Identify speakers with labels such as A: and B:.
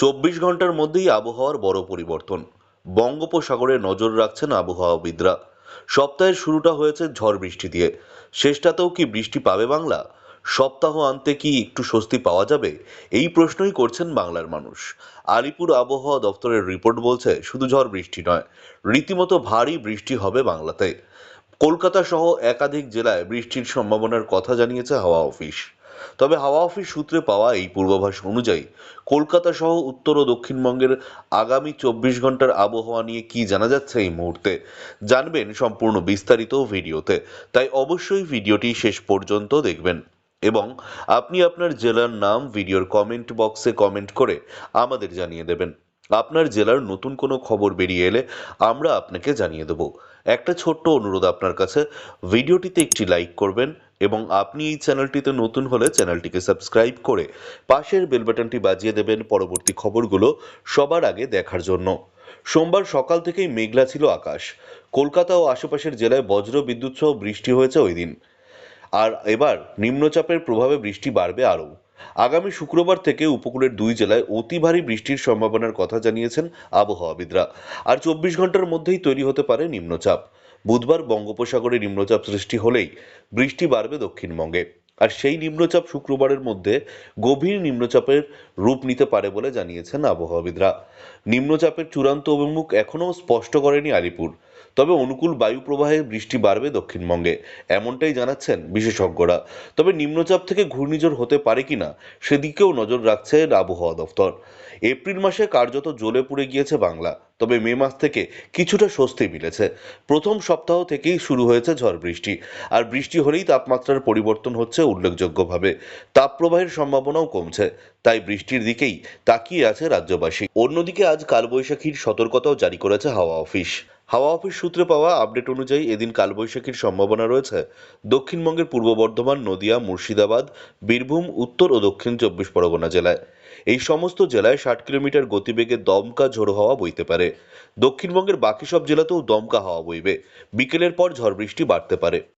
A: চব্বিশ ঘণ্টার মধ্যেই আবহাওয়ার বড় পরিবর্তন। বঙ্গোপসাগরে নজর রাখছেন আবহাওয়াবিদরা সপ্তাহের শুরুটা হয়েছে ঝড় বৃষ্টি দিয়ে। শেষটাতেও কি বৃষ্টি পাবে বাংলা? সপ্তাহ আনতে কি একটু স্বস্তি পাওয়া যাবে? এই প্রশ্নই করছেন বাংলার মানুষ। আলিপুর আবহাওয়া দপ্তরের রিপোর্ট বলছে, শুধু ঝড় বৃষ্টি নয়, রীতিমতো ভারী বৃষ্টি হবে বাংলাতে। কলকাতা সহ একাধিক জেলায় বৃষ্টির সম্ভাবনার কথা জানিয়েছে হাওয়া অফিস। তবে হাওয়া অফিস সূত্রে পাওয়া এই পূর্বাভাস অনুযায়ী, কলকাতা সহ উত্তর ও দক্ষিণবঙ্গের আগামী চব্বিশ ঘণ্টার আবহাওয়া নিয়ে কি জানা যাচ্ছে এই মুহূর্তে? জানবেন সম্পূর্ণ বিস্তারিত ভিডিওতে। তাই অবশ্যই ভিডিওটি শেষ পর্যন্ত দেখবেন। এবং আপনি আপনার জেলার নাম ভিডিওর কমেন্ট বক্সে কমেন্ট করে আমাদের জানিয়ে দেবেন। আপনার জেলার নতুন কোনো খবর বেরিয়ে এলে আমরা আপনাকে জানিয়ে দেব। একটা ছোট্ট অনুরোধ আপনার কাছে। ভিডিওটিতে একটি লাইক করবেন এবং আপনি এই চ্যানেলটিতে নতুন হলে চ্যানেলটিকে সাবস্ক্রাইব করে পাশের বেল বাটনটি বাজিয়ে দেবেন পরবর্তী খবরগুলো সবার আগে দেখার জন্য। সোমবার সকাল থেকেই মেঘলা ছিল আকাশ। কলকাতা ও আশেপাশের জেলায় বজ্র, বিদ্যুৎ সহ বৃষ্টি হয়েছে ওই দিন। আর এবার নিম্নচাপের প্রভাবে বৃষ্টি বাড়বে আরও। আগামী শুক্রবার থেকে উপকূলের দুই জেলায় অতি ভারী বৃষ্টির সম্ভাবনার কথা জানিয়েছেন আবহাওয়াবিদরা আর চব্বিশ ঘণ্টার মধ্যেই তৈরি হতে পারে নিম্নচাপ। বুধবার বঙ্গোপসাগরে নিম্নচাপ সৃষ্টি হলেই বৃষ্টি বাড়বে দক্ষিণবঙ্গে। আর সেই নিম্নচাপ শুক্রবারের মধ্যে গভীর নিম্নচাপের রূপ নিতে পারে বলে জানিয়েছেন আবহাওয়াবিদরা। নিম্নচাপের চূড়ান্ত অভিমুখ এখনও স্পষ্ট করেনি আলিপুর। তবে অনুকূল বায়ু প্রবাহে বৃষ্টি বাড়বে দক্ষিণবঙ্গে, এমনটাই জানাচ্ছেন বিশেষজ্ঞরা। তবে নিম্নচাপ থেকে ঘূর্ণিঝড় হতে পারে কিনা সেদিকেও নজর রাখছে আবহাওয়া দফতর। এপ্রিল মাসে কার্যত জ্বলে পুড়ে গিয়েছে বাংলা। তবে মে মাস থেকে কিছুটা স্বস্তি মিলেছে। প্রথম সপ্তাহ থেকেই শুরু হয়েছে ঝড় বৃষ্টি। আর বৃষ্টি হলেই তাপমাত্রার পরিবর্তন হচ্ছে উল্লেখযোগ্যভাবে। তাপপ্রবাহের সম্ভাবনাও কমছে, তাই বৃষ্টির দিকেই তাকিয়ে আছে রাজ্যবাসী। অন্যদিকে আজ কালবৈশাখীর সতর্কতাও জারি করেছে হাওয়া অফিস। হাওয়া অফিস সূত্রে পাওয়া আপডেট অনুযায়ী এদিন কালবৈশাখীর সম্ভাবনা রয়েছে। দক্ষিণবঙ্গের পূর্ব বর্ধমান, নদিয়া, মুর্শিদাবাদ, বীরভূম, উত্তর ও দক্ষিণ চব্বিশ পরগনা জেলায়। এই সমস্ত জেলায় ষাট কিলোমিটার গতিবেগে দমকা ঝোড়ো হাওয়া বইতে পারে। দক্ষিণবঙ্গের বাকি সব জেলাতেও দমকা হাওয়া বইবে। বিকেলের পর ঝড় বৃষ্টি বাড়তে পারে।